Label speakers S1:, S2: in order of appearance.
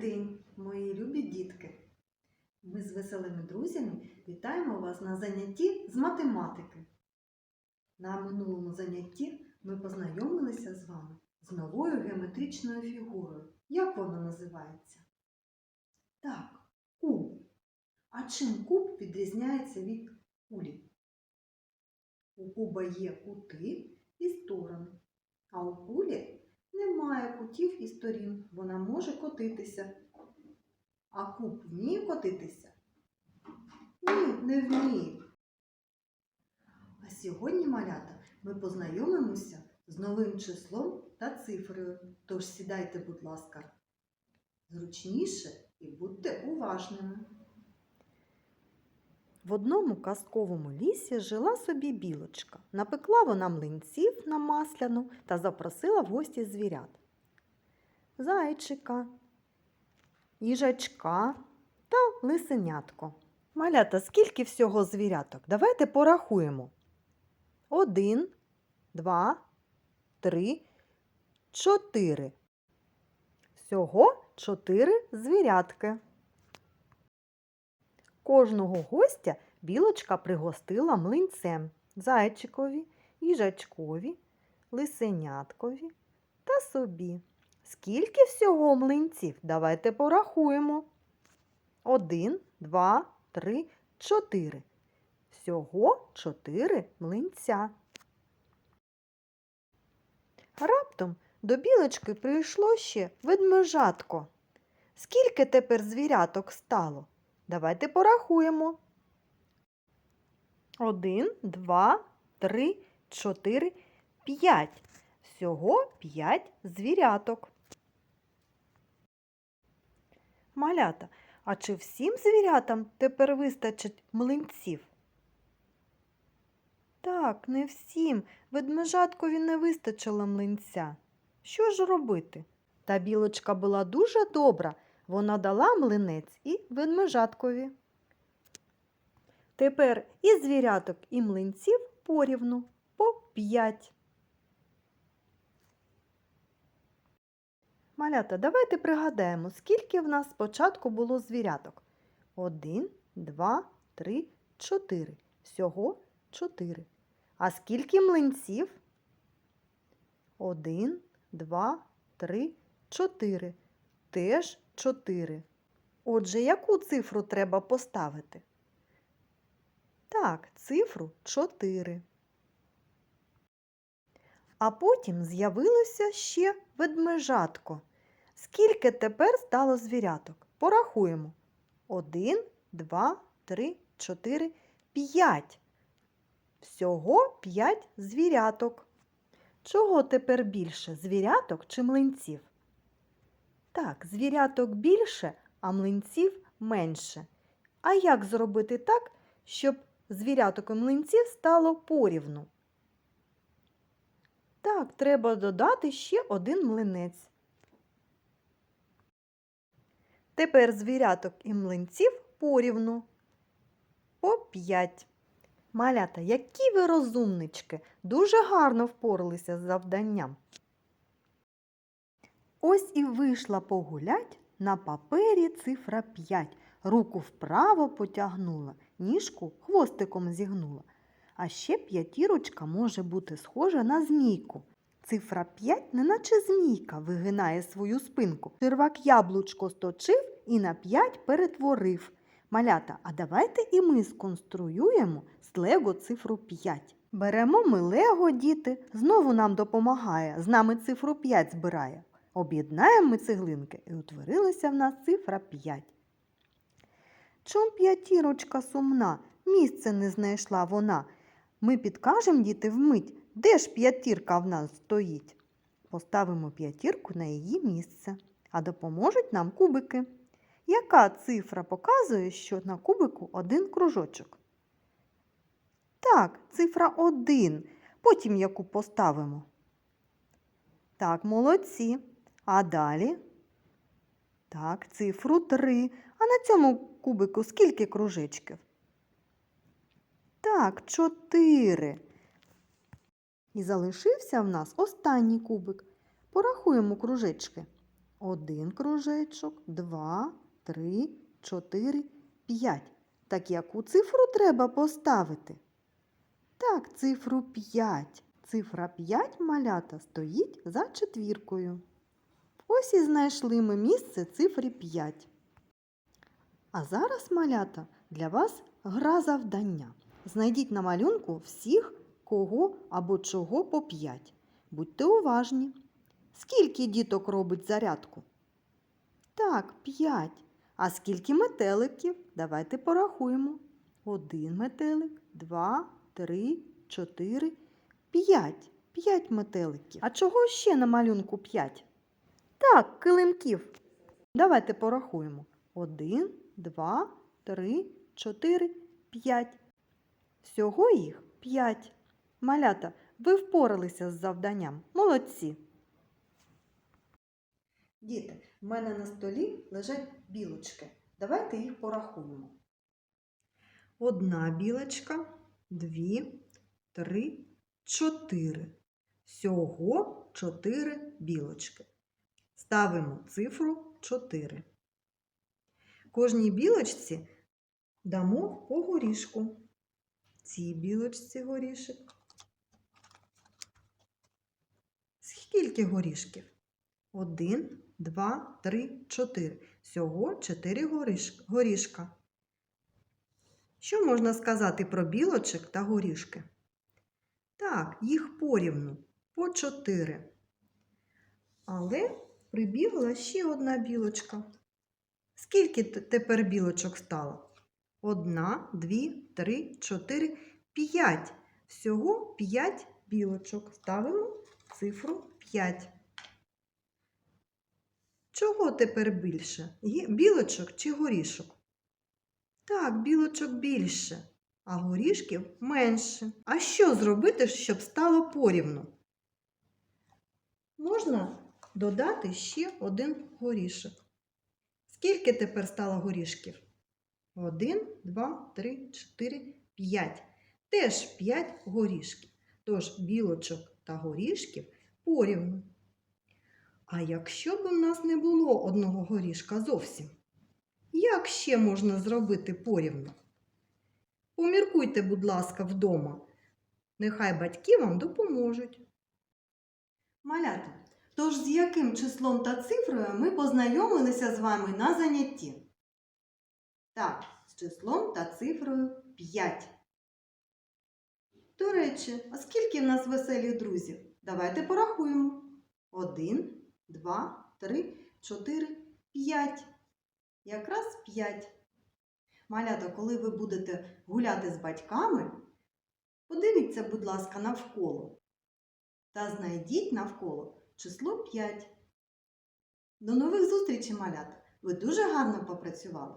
S1: день, мої любі дітки! Ми з веселими друзями вітаємо вас на занятті з математики. На минулому занятті ми познайомилися з вами з новою геометричною фігурою. Як вона називається? Так, куб. А чим куб відрізняється від кулі? У куба є кути і сторони, а у кулі кутів і сторін, вона може котитися. А куб вміє котитися? Ні, не вміє. А сьогодні, малята, ми познайомимося з новим числом та цифрою. Тож сідайте, будь ласка, зручніше і будьте уважними.
S2: В одному казковому лісі жила собі білочка. Напекла вона млинців на масляну та запросила в гості звірят. Зайчика, їжачка та лисенятко. Малята, скільки всього звіряток? Давайте порахуємо. Один, два, три, чотири. Всього чотири звірятки. Кожного гостя білочка пригостила млинцем зайчикові, їжачкові, лисеняткові та собі. Скільки всього млинців? Давайте порахуємо. Один, два, три, чотири. Всього чотири млинця. Раптом до білочки прийшло ще ведмежатко. Скільки тепер звіряток стало? Давайте порахуємо. Один, два, три, чотири, п'ять. Всього п'ять звіряток. Малята, а чи всім звірятам тепер вистачить млинців? Так, не всім. Ведмежаткові не вистачило млинця. Що ж робити? Та білочка була дуже добра. Вона дала млинець і ведмежаткові. Тепер і звіряток, і млинців порівну по п'ять. Малята, давайте пригадаємо, скільки в нас спочатку було звіряток. Один, два, три, чотири. Всього чотири. А скільки млинців? Один, два, три, чотири. Теж чотири. Отже, яку цифру треба поставити? Так, цифру 4. А потім з'явилося ще ведмежатко. Скільки тепер стало звіряток? Порахуємо. 1, 2, 3, 4, 5. Всього 5 звіряток. Чого тепер більше звіряток чи млинців? Так, звіряток більше, а млинців менше. А як зробити так, щоб звіряток і млинців стало порівну? Так, треба додати ще один млинець. Тепер звіряток і млинців порівну. По п'ять. Малята, які ви розумнички, дуже гарно впоралися з завданням. Ось і вийшла погулять на папері цифра 5. Руку вправо потягнула, ніжку хвостиком зігнула. А ще п'ятірочка може бути схожа на змійку. Цифра 5, неначе змійка, вигинає свою спинку. Червак яблучко сточив і на 5 перетворив. Малята, а давайте і ми сконструюємо з лего цифру 5. Беремо ми лего, діти, знову нам допомагає, з нами цифру 5 збирає. Об'єднаємо ми цеглинки і утворилася в нас цифра 5. Чом п'ятірочка сумна, місце не знайшла вона. Ми підкажемо діти вмить, де ж п'ятірка в нас стоїть. Поставимо п'ятірку на її місце, а допоможуть нам кубики. Яка цифра показує, що на кубику один кружочок? Так, цифра 1. Потім яку поставимо. Так, молодці. А далі? Так, цифру 3. А на цьому кубику скільки кружечків? Так, 4. І залишився в нас останній кубик. Порахуємо кружечки. Один кружечок, два, три, чотири, п'ять. Так яку цифру треба поставити? Так, цифру 5. Цифра 5 малята стоїть за четвіркою. Ось і знайшли ми місце цифри 5. А зараз, малята, для вас гра завдання. Знайдіть на малюнку всіх, кого або чого по 5. Будьте уважні. Скільки діток робить зарядку? Так, 5. А скільки метеликів? Давайте порахуємо. Один метелик, два, три, чотири, п'ять. П'ять метеликів. А чого ще на малюнку п'ять? Так, килимків. Давайте порахуємо. Один, два, три, чотири, п'ять. Всього їх п'ять. Малята, ви впоралися з завданням. Молодці.
S1: Діти, в мене на столі лежать білочки. Давайте їх порахуємо.
S2: Одна білочка, дві, три, чотири. Всього чотири білочки. Ставимо цифру 4. Кожній білочці дамо по горішку. Цій білочці горішок. Скільки горішків? Один, два, три, чотири. Всього чотири горіш- горішка. Що можна сказати про білочок та горішки? Так, їх порівну по чотири. Але прибігла ще одна білочка. Скільки тепер білочок стало? Одна, дві, три, чотири, п'ять. Всього п'ять білочок. Ставимо цифру 5. Чого тепер більше? Білочок чи горішок? Так, білочок більше, а горішків менше. А що зробити, щоб стало порівну? Можна додати ще один горішок. Скільки тепер стало горішків? Один, два, три, чотири, п'ять. Теж п'ять горішків. Тож білочок та горішків порівну. А якщо б у нас не було одного горішка зовсім? Як ще можна зробити порівну? Поміркуйте, будь ласка, вдома. Нехай батьки вам допоможуть.
S1: Малята, тож з яким числом та цифрою ми познайомилися з вами на занятті? Так, з числом та цифрою 5. До речі, а скільки в нас веселих друзів? Давайте порахуємо. 1, 2, 3, 4, 5. Якраз 5. Малята, коли ви будете гуляти з батьками, подивіться, будь ласка, навколо та знайдіть навколо число 5. До нових зустрічей, малята! Ви дуже гарно попрацювали.